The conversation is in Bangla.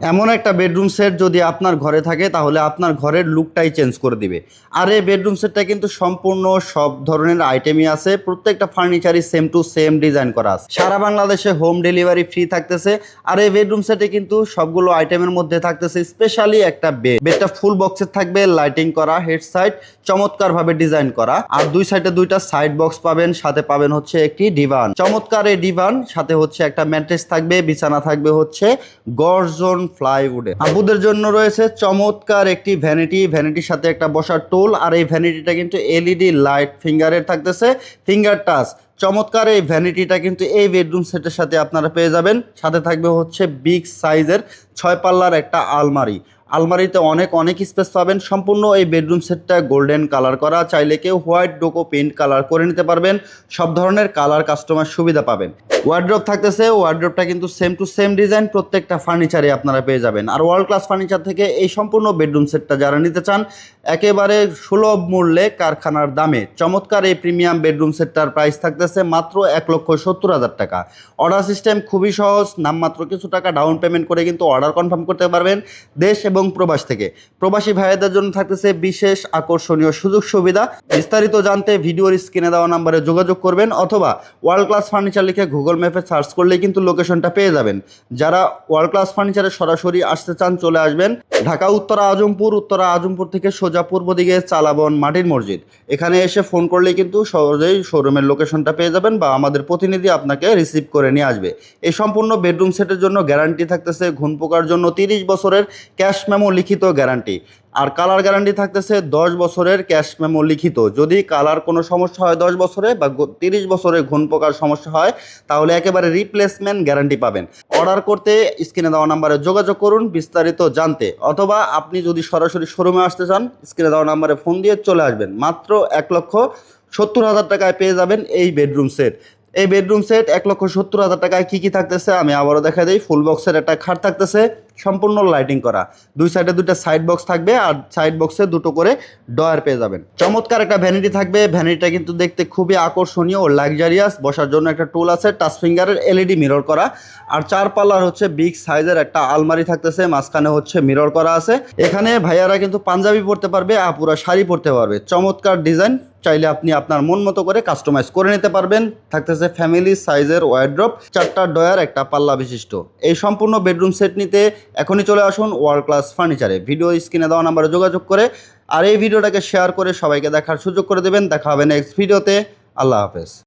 এমন একটা বেডরুম সেট যদি আপনার ঘরে থাকে, তাহলে আপনার ঘরের লুকটাই চেঞ্জ করে দিবে। আর এই বেডরুম সেটটা কিন্তু সম্পূর্ণ সব ধরনের আইটেমই আছে, প্রত্যেকটা ফার্নিচারই সেম টু সেম ডিজাইন করা আছে। সারা বাংলাদেশে হোম ডেলিভারি ফ্রি থাকতেছে, আর এই বেডরুম সেটে কিন্তু সবগুলো আইটেমের মধ্যে থাকতেছে স্পেশালি একটা বেড বেডটা ফুল বক্সের থাকবে লাইটিং করা হেড সাইড চমৎকারভাবে ডিজাইন করা। আর দুই সাইডে দুইটা সাইড বক্স পাবেন, সাথে পাবেন হচ্ছে একটি ডিভান চমৎকার এই ডিভান সাথে হচ্ছে একটা ম্যাট্রেস থাকবে, বিছানা থাকবে হচ্ছে গর্জন ফ্লাইউডে আবুদের জন্য রয়েছে চমৎকার একটি ভ্যানিটি ভ্যানিটির সাথে একটা বসার টোল আর এই ভ্যানিটিটা কিন্তু এলইডি লাইট ফিঙ্গারের থাকতেছে। ফিঙ্গার টাচ চমৎকার এই ভ্যানিটিটা কিন্তু এই বেডরুম সেটের সাথে আপনারা পেয়ে যাবেন। সাথে থাকবে হচ্ছে বিগ সাইজের ছয় পাল্লার একটা আলমারি। আলমারিতে অনেক অনেক স্পেস পাবেন। সম্পূর্ণ এই বেডরুম সেটটা গোল্ডেন কালার করা। চাইলে কেউ হোয়াইট ডোকো পেন্ট কালার করে নিতে পারবেন। সব ধরনের কালার কাস্টমার সুবিধা পাবেন। ওয়ার্ড্রপ থাকতেছে ওয়ার্ড্রপটা কিন্তু সেম টু সেম ডিজাইন প্রত্যেকটা ফার্নিচারে আপনারা পেয়ে যাবেন। আর ওয়ার্ল্ড ক্লাস ফার্নিচার থেকে এই সম্পূর্ণ বেডরুম সেটটা যারা নিতে চান, একেবারে সুলভ মূল্যে কারখানার দামে। চমৎকার এই প্রিমিয়াম বেডরুম সেটটার প্রাইস থাকতেছে মাত্র এক লক্ষ সত্তর হাজার টাকা। অর্ডার সিস্টেম খুবই সহজ, নামমাত্র কিছু টাকা ডাউন পেমেন্ট করে কিন্তু অর্ডার কনফার্ম করতে পারবেন দেশ এবং প্রবাস থেকে। প্রবাসী ভাইদের জন্য থাকতেছে বিশেষ আকর্ষণীয় সুযোগ সুবিধা। বিস্তারিত জানতে ভিডিওর স্ক্রিনে দেওয়া নাম্বারে যোগাযোগ করবেন অথবা ওয়ার্ল্ড ক্লাস ফার্নিচার লিখে গুগল ম্যাপে সার্চ করলেই কিন্তু লোকেশনটা পেয়ে যাবেন। যারা ওয়ার্ল্ড ক্লাস ফার্নিচারে সরাসরি আসতে চান, চলে আসবেন ঢাকা, উত্তরা, আজমপুর। উত্তরা, আজমপুর থেকে সোজা পূর্ব দিকে চালাবন মাটির মসজিদ। এখানে এসে ফোন করলেই কিন্তু সহজেই শোরুমের লোকেশনটা পেয়ে যাবেন বা আমাদের প্রতিনিধি আপনাকে রিসিভ করে নিয়ে আসবে। এই সম্পূর্ণ বেডরুম সেটের জন্য গ্যারান্টি থাকতেছে ঘুণ পোকার জন্য তিরিশ বছরের ক্যাশ মেমো লিখিত গ্যারান্টি আর কালার গ্যারান্টি থাকতেছে দশ বছরের ক্যাশ মেমো লিখিত। যদি কালার কোনো সমস্যা হয় দশ বছরে বা তিরিশ বছরে ঘুণ পোকার সমস্যা হয়, তাহলে একেবারে রিপ্লেসমেন্ট গ্যারান্টি পাবেন। অর্ডার করতে স্ক্রিনে দেওয়া নাম্বারে যোগাযোগ করুন, বিস্তারিত জানতে। অথবা আপনি যদি সরাসরি শোরুমে আসতে চান, স্ক্রিনে দেওয়া নাম্বারে ফোন দিয়ে চলে আসবেন। মাত্র এক লক্ষ সত্তর হাজার টাকায় পেয়ে যাবেন এই বেডরুম সেট এই বেডরুম সেট এক লক্ষ সত্তর হাজার টাকায় কী কী থাকতেছে? আমি আবারও দেখা দিই। ফুল বক্সের একটা খাট থাকতেছে, সম্পূর্ণ লাইটিং করা। দুই সাইডে দুইটা সাইড বক্স থাকবে আর সাইড বক্সে দুটো করে ডয়ার পেয়ে যাবেন। চমৎকার একটা ভ্যানিটি থাকবে। ভ্যানিটিটা কিন্তু দেখতে খুবই আকর্ষণীয় ও লাক্সারিয়াস বসার জন্য একটা টুল আছে টাচ ফিঙ্গারের এলইডি মিরর করা। আর চার পাল্লার হচ্ছে বিগ সাইজের একটা আলমারি থাকতেছে, মাঝখানে হচ্ছে মিরর করা আছে। এখানে ভাইয়ারা কিন্তু পাঞ্জাবি পরতে পারবে আর পুরো শাড়ি পরতে পারবে। চমৎকার ডিজাইন চাইলে আপনি আপনার মন মতো করে কাস্টমাইজ করে নিতে পারবেন। থাকতেছে ফ্যামিলি সাইজের ওয়ার্ড্রপ চারটা ডয়ার একটা পাল্লা বিশিষ্ট। এই সম্পূর্ণ বেডরুম সেট নিতে এখনই চলে আসুন ওয়ার্ল্ড ক্লাস ফার্নিচারে ভিডিও স্ক্রিনে দেওয়া নাম্বারে যোগাযোগ করে আর এই ভিডিওটাকে শেয়ার করে সবাইকে দেখার সুযোগ করে দেবেন। দেখা হবে নেক্সট ভিডিওতে আল্লাহ হাফেজ।